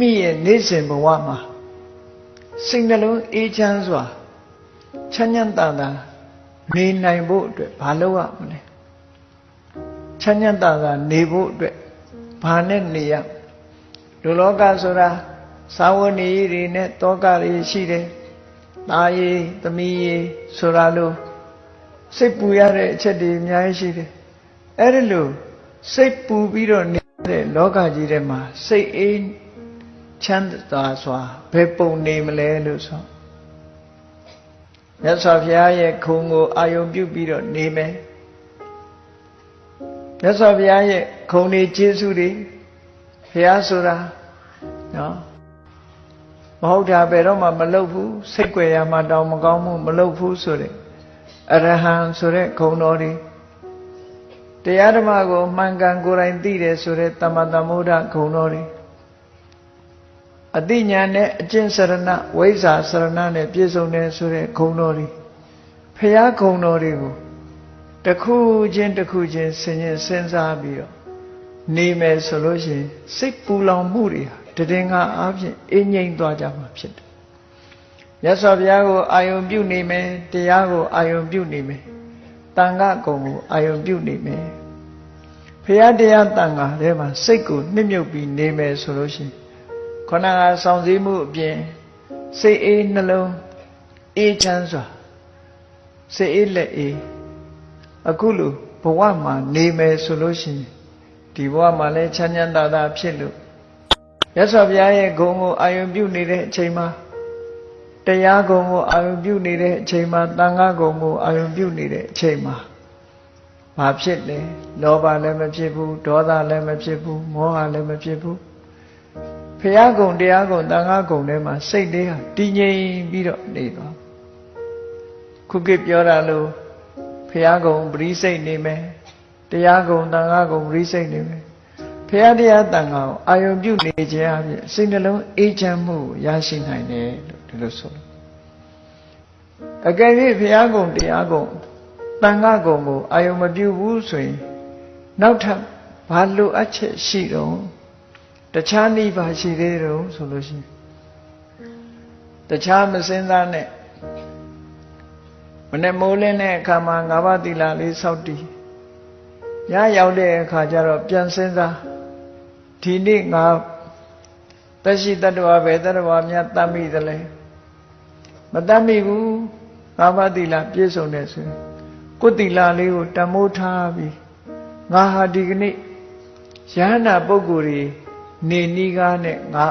မိရဲ့နေ့စဉ်ဘဝမှာစိတ်နှလုံးအေးချမ်းစွာချမ်းချမ်းသာသာနေနိုင်ဖို့အတွက်ဘာလုပ်ရမလဲချမ်းချမ်းသာသာနေဖို့အတွက်ဘာနဲ့နေရလူလောကဆိုတာသာဝဏီတွေနဲ့တောကတွေရှိတယ်။ตาရည်သမီးရည်ဆိုတာလို့စိတ်ပူရတဲ့အချက်တွေအများကြီးရှိတယ်။အဲ့ဒီလိုစိတ်ပူပြီးတော့နေတဲ့လောကကြီးထဲမှာစိတ်အေး ချမ်းသာစွာဘယ်ပုံနေမလဲလို့ဆိုမြတ်စွာဘုရားရဲ့ခုံကိုအာယုံပြုပြီးတော့နေမယ်မြတ်စွာဘုရားရဲ့ခုံတွေကျေးဇူးတွေဘုရားဆိုတာနော်မဟုတ်တာဘယ်တော့မှမလုပ်ဘူးစိတ်ွယ်ရမှတောင်မကောင်းမှုမလုပ်ဘူးဆိုတဲ့အရဟံဆိုတဲ့ခုံတော်တွေတရားဓမ္မကိုမှန်ကန်ကိုယ်တိုင်သိတယ်ဆိုတဲ့တမ္မတမုဒ္ဒခုံတော်တွေ အတိညာနဲ့အကျင့်စရဏဝိဇ္ဇာစရဏနဲ့ပြည့်စုံတယ်ဆိုတဲ့ခုံတော်တွေဖရာခုံတော်တွေကိုတစ်ခုချင်းတစ်ခုချင်းဆင်ញင်စဉ်းစားပြီးတော့နေမယ်ဆိုလို့ရှိရင်စိတ်ပူလောင်မှုတွေဟာတည်ငါအားဖြင့်အငြိမ့်သွားကြမှာဖြစ်တယ်။မြတ်စွာဘုရားကိုအာယုံပြုနေမယ်တရားကိုအာယုံပြုနေမယ်တန်ခါကုံကိုအာယုံပြုနေမယ်။ဘုရားတရားတန်ခါထဲမှာစိတ်ကိုနှစ်မြုပ်ပြီးနေမယ်ဆိုလို့ရှိရင် ခန္ဓာကဆောင်စည်းမှုအပြင်စိတ်အေးနှလုံးအေးချမ်းစွာစိတ်အေးလက်အေးအခုလိုဘဝမှာနေမယ်ဆိုလို့ရှိရင်ဒီဘဝမှာလည်းချမ်းချမ်းသာသာဖြစ်လို့ရသော်ဘုရားရဲ့ဂုဏ်ကိုအာယုံပြုနေတဲ့အချိန်မှာတရားဂုဏ်ကိုအာယုံပြုနေတဲ့အချိန်မှာတန်ခါဂုဏ်ကိုအာယုံပြုနေတဲ့အချိန်မှာဘာဖြစ်လဲလောဘလည်းမဖြစ်ဘူးဒေါသလည်းမဖြစ်ဘူးမောဟလည်းမဖြစ်ဘူး ဖရာဂုံတရားဂုံတန်ခါဂုံထဲမှာစိတ်လေးဟာတည်ငြိမ်ပြီးတော့နေသွားခုခေတ်ပြောတာလို့ဖရာဂုံပရိစိတ်နေမယ်တရားဂုံတန်ခါဂုံပရိစိတ်နေမယ်ဖရာတရားတန်ခါကိုအာယုံပြုနေခြင်းအပြင်စိတ်နှလုံးအေးချမ်းမှုရရှိနိုင်တယ်လို့ဒီလိုဆိုလို့အကယ်၍ဖရာဂုံတရားဂုံတန်ခါဂုံကိုအာယုံမပြုဘူးဆိုရင်နောက်ထပ်ဘာလိုအပ်ချက်ရှိတော့ တခြားနိဗ္ဗာန်ရှိသေးတယ်ဆိုလို့ရှိရင်တခြားမစင်းသားနဲ့မနဲ့မိုးလင်းတဲ့အခါမှာငါးပါးသီလလေးစောင့်တည်ညရောက်တဲ့အခါကျတော့ပြန်စင်းစားဒီနေ့ငါတရှိတတ္တဝါပဲတတ္တဝါများတတ်မိသလဲမတတ်မိဘူးငါးပါးသီလပြည့်စုံတယ်ဆိုရင်ကိုယ်သီလလေးကိုတမိုးထားပြီးငါဟာဒီကနေ့ယဟနာပုဂ္ဂိုလ်ကြီး နေနီးကားနဲ့ငါ